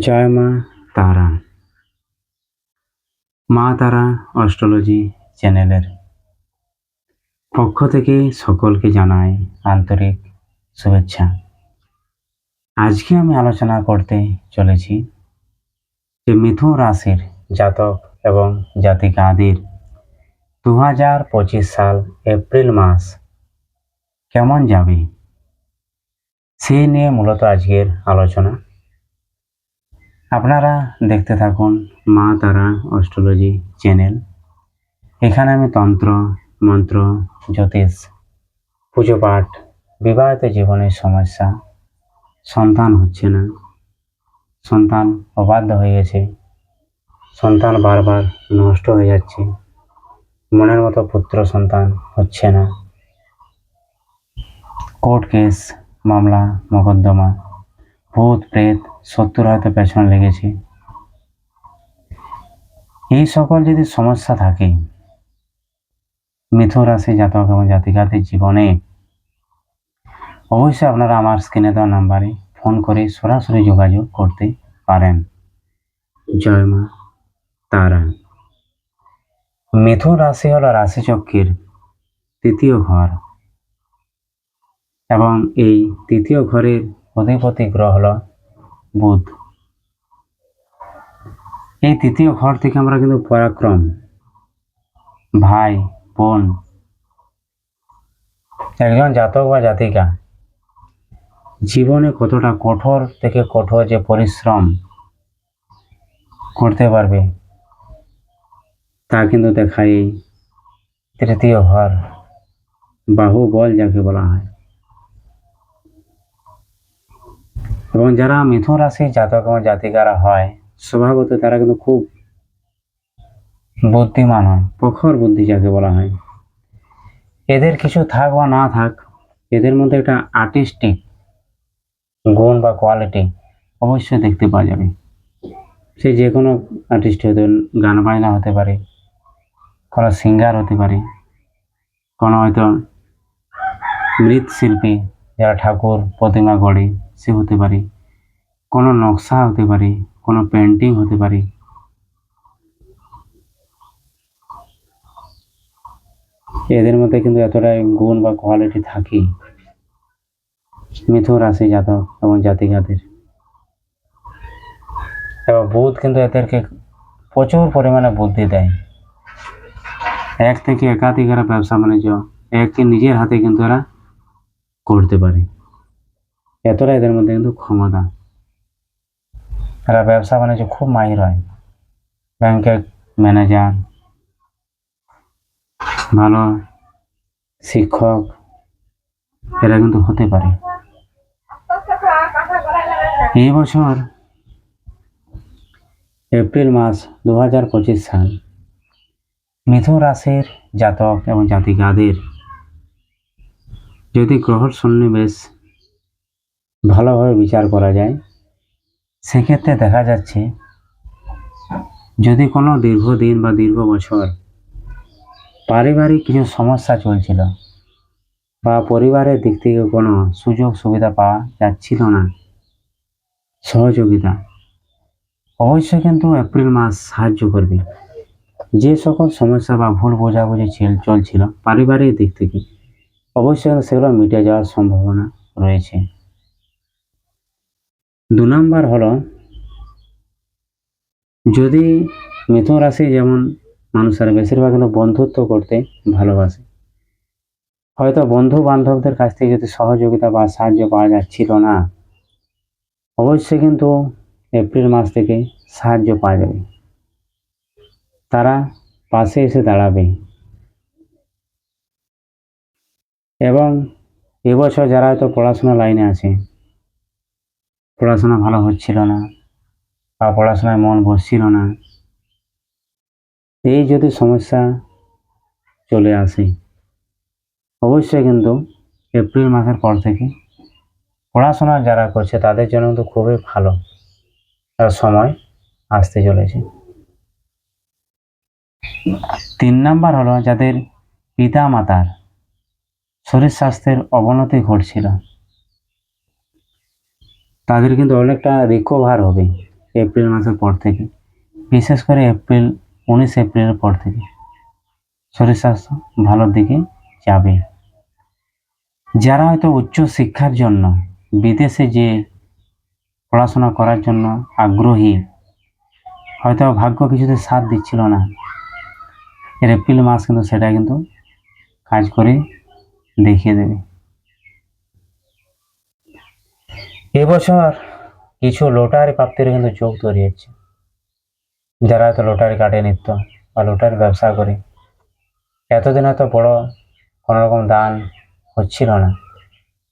জয় মা তারা। মা তারা অস্ট্রোলজি চ্যানেলের পক্ষ থেকে সকলকে জানাই আন্তরিক শুভেচ্ছা। আজকে আমি আলোচনা করতে চলেছি যে মিথুন রাশির জাতক এবং জাতিকাদের দু হাজার পঁচিশ সাল এপ্রিল মাস কেমন যাবে সেই নিয়ে মূলত আজকের আলোচনা। আপনারা দেখতে থাকুন মা তারা অস্ট্রোলজি চ্যানেল। এখানে আমি তন্ত্র, মন্ত্র, জ্যোতিষ, পুজো পাঠ, বিবাহিত জীবনের সমস্যা, সন্তান হচ্ছে না। সন্তান অবাধ্য হয়ে গেছে। সন্তান বারবার নষ্ট হয়ে যাচ্ছে। মনের মতো পুত্র সন্তান হচ্ছে না। কোর্ট কেস, মামলা, মোকদ্দমা ভূত প্রেত শত্রুর হয়তো পেছনে লেগেছে। এই সকল যদি সমস্যা থাকে মিথুন রাশি জাতক এবং জাতিকাদের জীবনে অবশ্যই আপনারা আমার স্ক্রিনে দেওয়া নাম্বারে ফোন করে সরাসরি যোগাযোগ করতে পারেন। জয় মা তারা। মিথুন রাশি হলো রাশিচক্রের তৃতীয় ঘর এবং এই তৃতীয় ঘরের অধিপতি গ্রহ হল বুধ, এই তৃতীয় ঘর থেকে আমরা কিন্তু পরাক্রম। ভাই, বোন, একজন জাতক বা জাতিকা, জীবনে কতটা কঠোর থেকে কঠোর যে পরিশ্রম করতে পারবে, তা কিন্তু দেখায় এই তৃতীয় ঘর। বাহুবল যাকে বলা হয়। এবং যারা মিথুন রাশির জাতক এবং জাতিকারা হয়, স্বভাবত তারা কিন্তু খুব বুদ্ধিমান হয়, প্রখর বুদ্ধি যাকে বলা হয়। এদের কিছু থাক বা না থাক, এদের মধ্যে একটা আর্টিস্টিক গুণ বা কোয়ালিটি অবশ্যই দেখতে পাওয়া যাবে। সে যে কোনো আর্টিস্ট হতে গান বাজনা হতে পারে, কোনো সিঙ্গার হতে পারে, কোনো হয়তো মৃৎশিল্পী যারা ঠাকুর প্রতিমা গড়ে সে হতে পারে কোনো নকশা হতে পারে কোনো পেন্টিং হতে পারে এদের মধ্যে কিন্তু এতটাই গুণ বা কোয়ালিটি থাকে মিথুন রাশি জাতক এবং জাতিকাদের এবং বুধ কিন্তু এদেরকে প্রচুর পরিমাণে বুদ্ধি দেয় এক থেকে একাধিক এরা ব্যবসা বাণিজ্য এককে নিজের হাতে কিন্তু এরা করতে পারে। এতটা এদের মধ্যে কিন্তু ক্ষমতা। এরা ব্যবসা বাণিজ্য খুব মাহির হয়। ব্যাংকের ম্যানেজার, ভালো শিক্ষক, এরা কিন্তু হতে পারে। এই বছর এপ্রিল মাস দু হাজার পঁচিশ সাল মিথুন রাশির জাতক এবং জাতিকাদের যদি গ্রহর সন্নিবেশ ভালোভাবে বিচার করা যায়, সেক্ষেত্রে দেখা যাচ্ছে যদি কোনো দীর্ঘদিন বা দীর্ঘ বছর পারিবারিক কিছু সমস্যা চলছিল বা পরিবারের দিক থেকে কোনো সুযোগ সুবিধা পাওয়া যাচ্ছিল না, সহযোগিতা অবশ্যই কিন্তু এপ্রিল মাস সাহায্য করবে। যে সকল সমস্যা বা ভুল বোঝাবুঝি ছিল, চলছিল পারিবারিক দিক থেকে অবশ্যই কিন্তু সেগুলো মিটে যাওয়ার সম্ভাবনা রয়েছে। দু নম্বর হলো, যদি মিথুন রাশি যেমন মানুষেরা বেশিরভাগ কিন্তু বন্ধুত্ব করতে ভালোবাসে। হয়তো বন্ধু বান্ধবদের কাছ থেকে যদি সহযোগিতা বা সাহায্য পাওয়া যাচ্ছিল না, অবশ্যই কিন্তু এপ্রিল মাস থেকে সাহায্য পাওয়া যাবে। তারা পাশে এসে দাঁড়াবে। এবং এবছর যারা হয়তো পড়াশোনা লাইনে আছে, পড়াশোনা ভালো হচ্ছিল না বা পড়াশোনায় মন বসছিল না, এই যদি সমস্যা চলে আসে, অবশ্যই কিন্তু এপ্রিল মাসের পর থেকে পড়াশোনা যারা করছে তাদের জন্য কিন্তু খুবই ভালো সময় আসতে চলেছে। তিন নাম্বার হলো যাদের পিতা মাতার শরীর স্বাস্থ্যের অবনতি ঘটছিল। তাদের কিন্তু অনেকটা রিকভার হবে এপ্রিল মাসের পর থেকে। বিশেষ করে এপ্রিল, উনিশ এপ্রিলের পর থেকে। শরীর স্বাস্থ্য ভালোর দিকে যাবে। যারা হয়তো উচ্চ শিক্ষার জন্য, বিদেশে যে পড়াশোনা করার জন্য আগ্রহী, হয়তো ভাগ্য কিছুতে সাথ দিচ্ছিল না। এপ্রিল মাস কিন্তু সেটা কিন্তু কাজ করে দেখিয়ে দেবে। এবছর কিছু লটারি প্রাপ্তির কিন্তু যোগ তৈরি হচ্ছে। যারা হয়তো লটারি কাটে নিত্য বা লটারি ব্যবসা করে, এতদিন হয়তো বড় কোনো রকম দান হচ্ছিল না।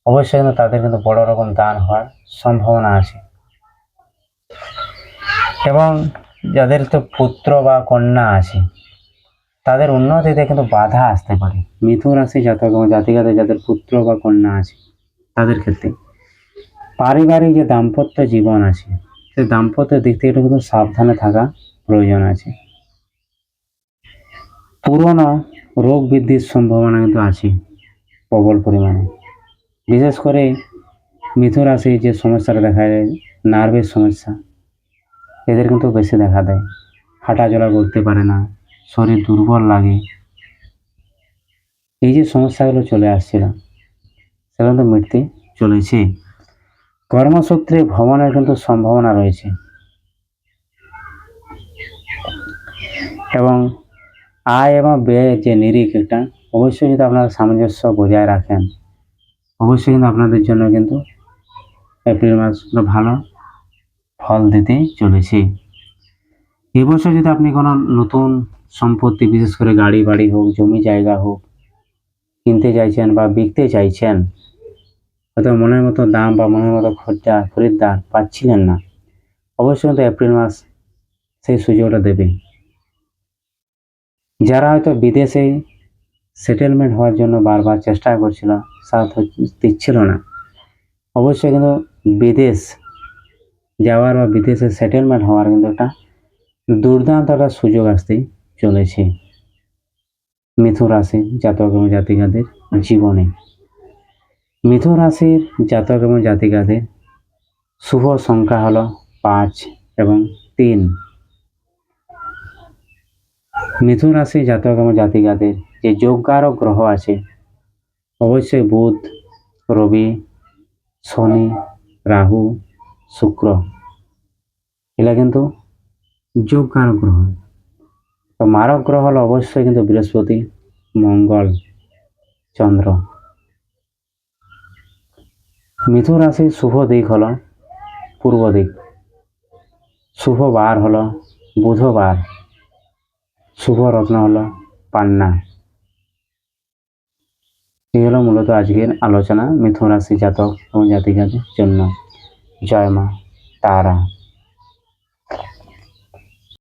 অবশ্যই কিন্তু তাদের কিন্তু বড় রকম দান হওয়ার সম্ভাবনা আছে। এবং যাদের তো পুত্র বা কন্যা আছে তাদের উন্নতিতে কিন্তু বাধা আসতে পারে। মিথুন রাশি জাতক এবং যাদের পুত্র বা কন্যা আছে, তাদের ক্ষেত্রে। পারিবারিক যে দাম্পত্য জীবন আছে সে দাম্পত্যের দিক থেকে একটু কিন্তু সাবধানে থাকা প্রয়োজন আছে। পুরনো রোগ বৃদ্ধির সম্ভাবনা কিন্তু আছে প্রবল পরিমাণে। বিশেষ করে মিথুন রাশির যে সমস্যাটা দেখা যায়, নার্ভের সমস্যা, এদের কিন্তু বেশি দেখা দেয়। হাঁটা চলা করতে পারে না শরীর দুর্বল লাগে। এই যে সমস্যাগুলো চলে আসছিল, সেগুলো কিন্তু মিটতে চলেছে। কর্মসূত্রে ভ্রমণের কিন্তু সম্ভাবনা রয়েছে। এবং আয় এবং ব্যয়ের যে নিরিখ একটা অবশ্যই যদি আপনারা সামঞ্জস্য বজায় রাখেন। অবশ্যই কিন্তু আপনাদের জন্য কিন্তু এপ্রিল মাস ভালো ফল দিতে চলেছে। এবছর যদি আপনি কোনো নতুন সম্পত্তি, বিশেষ করে গাড়ি, বাড়ি হোক, জমি জায়গা হোক, কিনতে চাইছেন বা বিকতে চাইছেন হয়তো মনের মতো দাম বা মনের মতো খরচা খরিদ্দার পাচ্ছিলেন না, অবশ্যই কিন্তু এপ্রিল মাস সেই সুযোগটা দেবে। যারা হয়তো বিদেশে সেটেলমেন্ট হওয়ার জন্য বারবার চেষ্টা করছিল, সাথ দিচ্ছিল না, অবশ্যই কিন্তু বিদেশ যাওয়ার বা বিদেশে সেটেলমেন্ট হওয়ার কিন্তু একটা দুর্দান্ত একটা সুযোগ আসতে চলেছে। মিথুন রাশি জাতক জাতিকাদের জীবনে। মিথুন রাশির জাতক জাতিকাদের শুভ সংখ্যা হলো পাঁচ এবং তিন। মিথুন রাশি জাতক এবং জাতিকাদের যে যোগকারক গ্রহ আছে, অবশ্যই বুধ, রবি, শনি, রাহু, শুক্র এগুলা কিন্তু যোগকারক গ্রহ। তো মারক গ্রহ হলো অবশ্যই কিন্তু বৃহস্পতি, মঙ্গল, চন্দ্র। মিথুন রাশির শুভ দিক হলো পূর্ব দিক। শুভ বার হলো বুধবার। শুভ রত্ন হলো পান্না। এই হলো মূলত আজকের আলোচনা মিথুন রাশি জাতক এবং জাতিকাদের জন্য। জয় মা, তারা।